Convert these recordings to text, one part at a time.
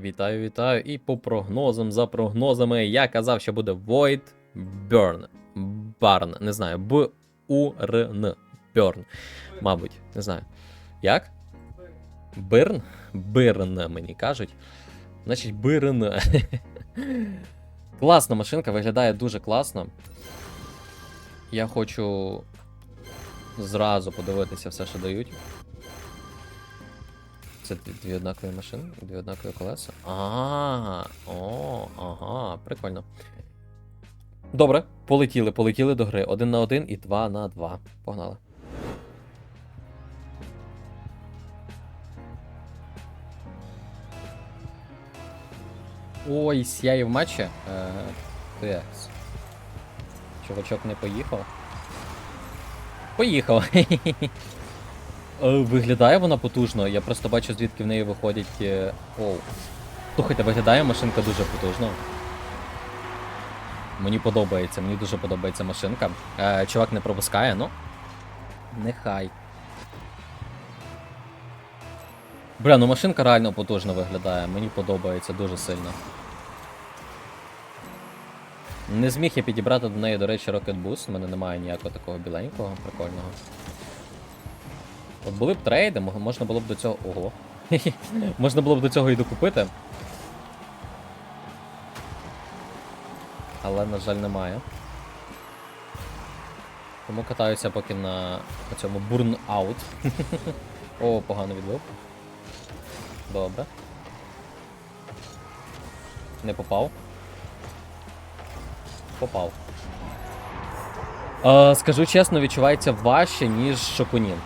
Вітаю, вітаю. І по прогнозам, за прогнозами, я казав, що буде Void Burn. Barn, не знаю, Б У Р Н. Burn. Мабуть, не знаю. Як? Бирн? Бирн, мені кажуть. Значить, бирн. Класна машинка, виглядає дуже класно. Я хочу зразу подивитися все, що дають. Це дві, однакові машини, дві однакові колеса. А, о, ага, прикольно. Добре, полетіли, полетіли до гри. Один на один і два на два. Погнали. Ой, сяє в матчі. Е. Чувачок не поїхав. Поїхав. Е, Виглядає вона потужно, я просто бачу, звідки в неї виходять. е, Оу. Слухайте, виглядає машинка дуже потужно. Мені подобається, мені дуже подобається машинка. Е, чувак не пропускає, ну. Нехай. Бля, ну машинка реально потужно виглядає, мені подобається дуже сильно. Не зміг я підібрати до неї, до речі, Rocket Boost, у мене немає ніякого такого біленького, прикольного. От були б трейди, можна було б до цього. Ого. можна було б до цього і докупити. Але, на жаль, немає. Тому катаюся поки на цьому бурн-аут. О, погано відбив. Добре. Не попав. Попав. Е, скажу чесно, відчувається важче, ніж Шокунін.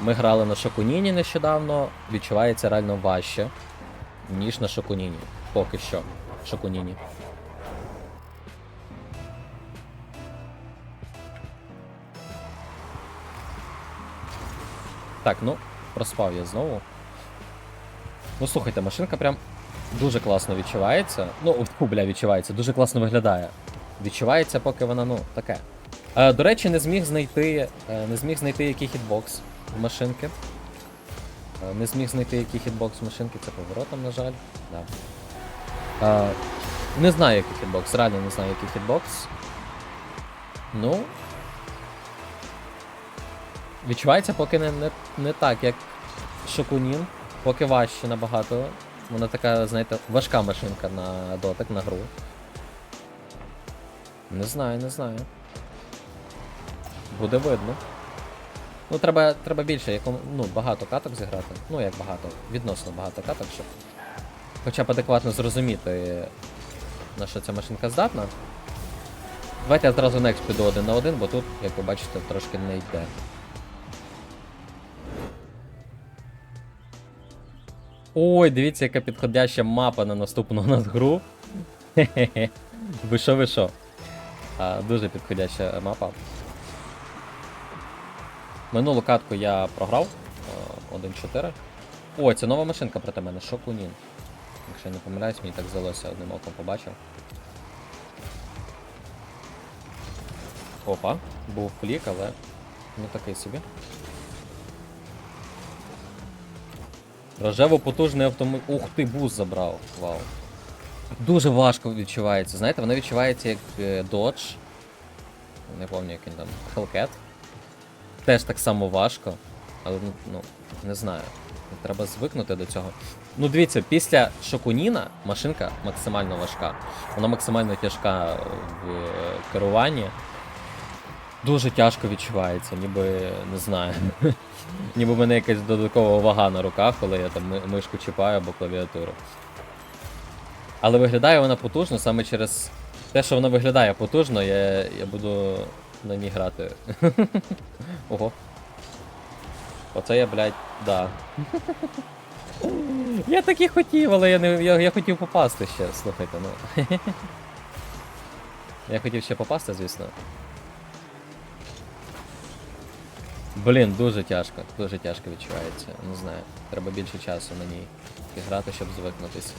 Ми грали на Шокуніні нещодавно, відчувається реально важче, ніж на Шокуніні. Поки що. Шокуніні. Так, ну, проспав я знову. Ну слухайте, машинка прям дуже класно відчувається. Ну, бля, відчувається, дуже класно виглядає. Відчувається, поки вона, ну, таке. Е, до речі, не зміг знайти. е, не зміг знайти який хітбокс машинки. Е, не зміг знайти який хітбокс машинки, це поворотом, на жаль. Да. Е, не знаю, який хітбокс, реально не знаю, який хітбокс. Ну. Відчувається поки не, не, не так, як Шокунін. Поки важче набагато. Вона така, знаєте, важка машинка на дотик, на гру. Не знаю, не знаю. Буде видно. Ну, треба, треба більше, якому, ну, багато каток зіграти. Ну, як багато, відносно багато каток, щоб хоча б адекватно зрозуміти, на що ця машинка здатна. Давайте я зразу next піду один на один, бо тут, як ви бачите, трошки не йде. Ой, дивіться, яка підходяща мапа на наступну у гру. Хе-хе-хе. Ви що, ви що? Дуже підходяща мапа. Минулу катку я програв. е, 1-4. О, це нова машинка проти мене, Шокунін. Якщо я не помиляюсь, мені так здалося, одним оком побачив. Опа, був флік, але не такий собі. Рожево потужний автомобіль. Ух ти, бус забрав. Вау. Дуже важко відчувається. Знаєте, воно відчувається як е, Dodge. Не пам'ятаю, як він там. Hellcat. Теж так само важко. Але ну, ну не знаю. Треба звикнути до цього. Ну, дивіться, після Шокуніна машинка максимально важка. Вона максимально тяжка в е, керуванні. Дуже тяжко відчувається, ніби не знаю. ніби в мене якась додаткова вага на руках, коли я там мишку чіпаю або клавіатуру. Але виглядає вона потужно саме через те, що вона виглядає потужно, я, я буду на ній грати. Ого. Оце я, блядь, да. я так і хотів, але я, не, я, я хотів попасти ще, слухайте, ну. я хотів ще попасти, звісно. Блін, дуже тяжко, дуже тяжко відчувається. Не знаю. Треба більше часу на ній грати, щоб звикнутися.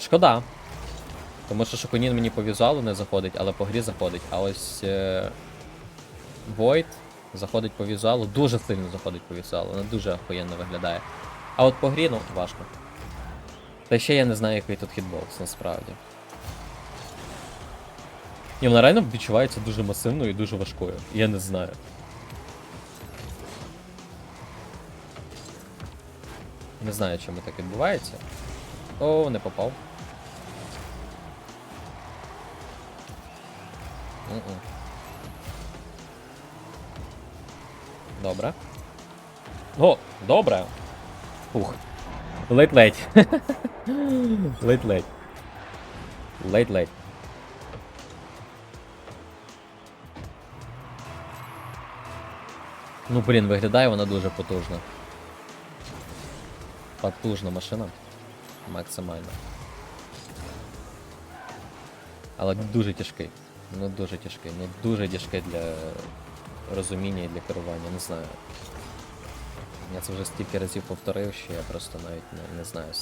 Шкода. Тому що Шокунін мені по візуалу не заходить, але по грі заходить. А ось е... Void заходить по візуалу, дуже сильно заходить по візуалу, вона дуже охуєнно виглядає. А от по грі, ну, важко. Та ще я не знаю, який тут хітбокс, насправді. Ні, вона реально відчувається дуже масивною і дуже важкою. Я не знаю. Не знаю, чому так відбувається. О, не попав. Мгм. Добре. О, добре. Ух. Ледь-ледь. Ледь-ледь. Ледь-ледь. Ну, блін, виглядає вона дуже потужно. Потужна машина. Максимально. Але дуже тяжкий. Ну дуже тяжкий. Ну дуже тяжкий для розуміння і для керування, не знаю. Я це вже стільки разів повторив, що я просто навіть не, не знаю,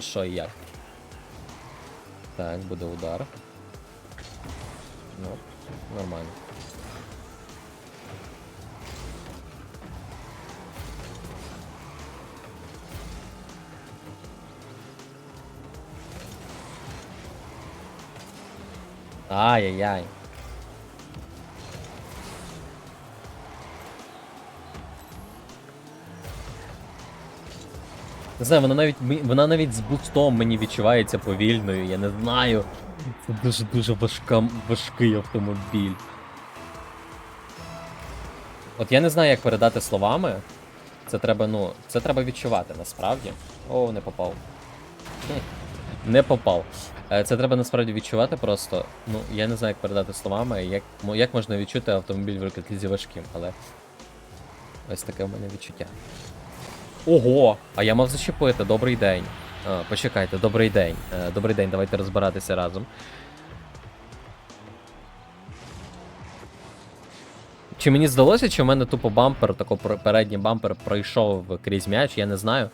що і як. Так, буде удар. Ну, нормально. Ай-яй-яй. Не знаю, вона навіть вона навіть з бустом мені відчувається повільною, я не знаю. Це дуже дуже важка, важкий автомобіль. От я не знаю, як передати словами. Це треба, ну, це треба відчувати насправді. О, не попав. Хм, Не попав. Е, Це треба насправді відчувати просто. Ну, я не знаю, як передати словами, як, як можна відчути автомобіль в рокетлізі важким, але. Ось таке в мене відчуття. Ого! А я мав зачепити. Добрий день. А, почекайте, добрий день. Е, Добрий день, давайте розбиратися разом. Чи мені здалося, чи в мене тупо бампер, тако передній бампер пройшов крізь м'яч, я не знаю.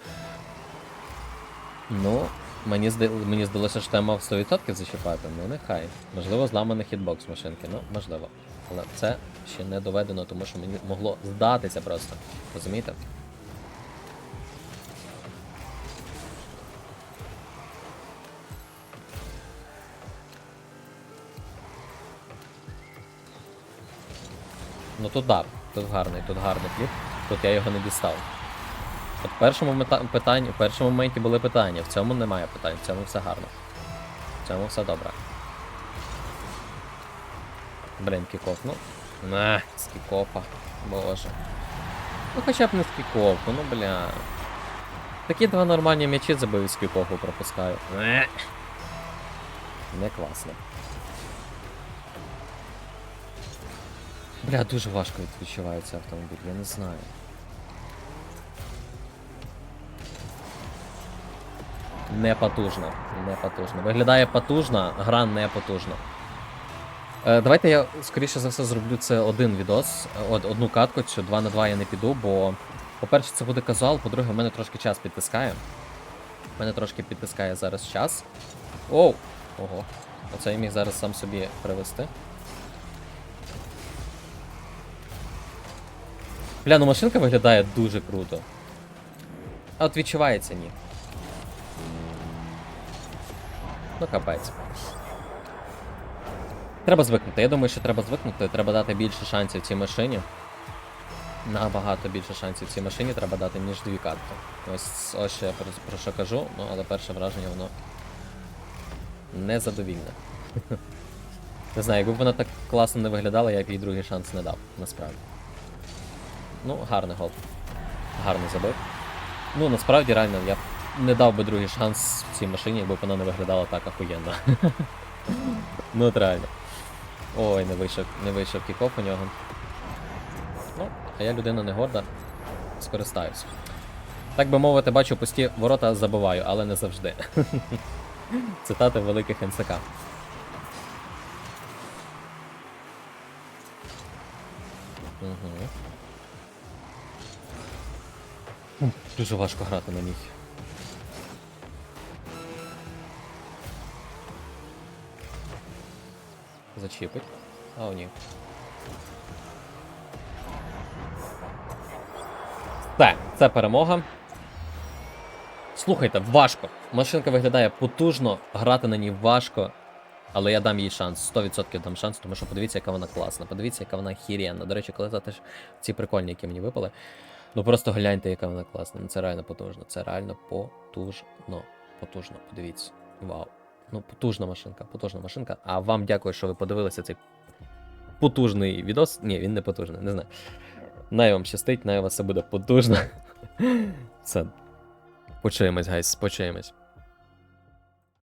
Ну, мені, мені здалося, що я мав 100% зачіпати, ну нехай. Можливо, зламаний хітбокс машинки, ну, можливо. Але це ще не доведено, тому що мені могло здатися просто. Розумієте? Ну тут да, тут гарний, тут гарний кліп. Тут я його не дістав. От в першому мета... питанні, в першому моменті були питання, в цьому немає питань, в цьому все гарно. В цьому все добре. Блін, кікоф, ну. На, з. Боже. Ну хоча б не з ну бля. Такі два нормальні м'ячі забив з кікофу пропускаю. Не. Не класно. Бля, дуже важко відчувається автомобіль, я не знаю. Не потужно, не потужно. Виглядає потужно, гра не потужна. Е, давайте я, скоріше за все, зроблю це один відос, е, одну катку, цю 2 на 2 я не піду, бо, по-перше, це буде казуал, по-друге, в мене трошки час підтискає. В мене трошки підтискає зараз час. Оу! Ого. Оце я міг зараз сам собі привести. Бля, ну машинка виглядає дуже круто. А от відчувається ні. Ну, капець. Треба звикнути. Я думаю, що треба звикнути. Треба дати більше шансів цій машині. Набагато більше шансів цій машині треба дати, ніж дві катки. Ось ось що я про, про що кажу, ну але перше враження воно незадовільне. Не знаю, якби вона так класно не виглядала, я б їй другий шанс не дав, насправді. Ну, гарний гол. Гарно забив. Ну, насправді, реально, я не дав би другий шанс цій машині, якби вона не виглядала так ахуєнно. ну, от реально. Ой, не вийшов, не вийшов кікоф у нього. Ну, а я людина не горда, скористаюсь. Так би мовити, бачу пусті ворота забиваю, але не завжди. Цитати великих НСК. Угу. Дуже важко грати на ній. Зачіпить. А, ні. Все, це перемога. Слухайте, важко. Машинка виглядає потужно, грати на ній важко. Але я дам їй шанс. 100% дам шанс, тому що подивіться, яка вона класна. Подивіться, яка вона хіренна. До речі, коли теж ці прикольні, які мені випали. Ну просто гляньте, яка вона класна. Ну це реально потужно. Це реально потужно. Потужно, подивіться. Вау. Ну, потужна машинка, потужна машинка. А вам дякую, що ви подивилися цей потужний відос. Ні, він не потужний, не знаю. Най вам щастить, най у вас все буде потужно. Все. Почуємось, гайс, почуємось.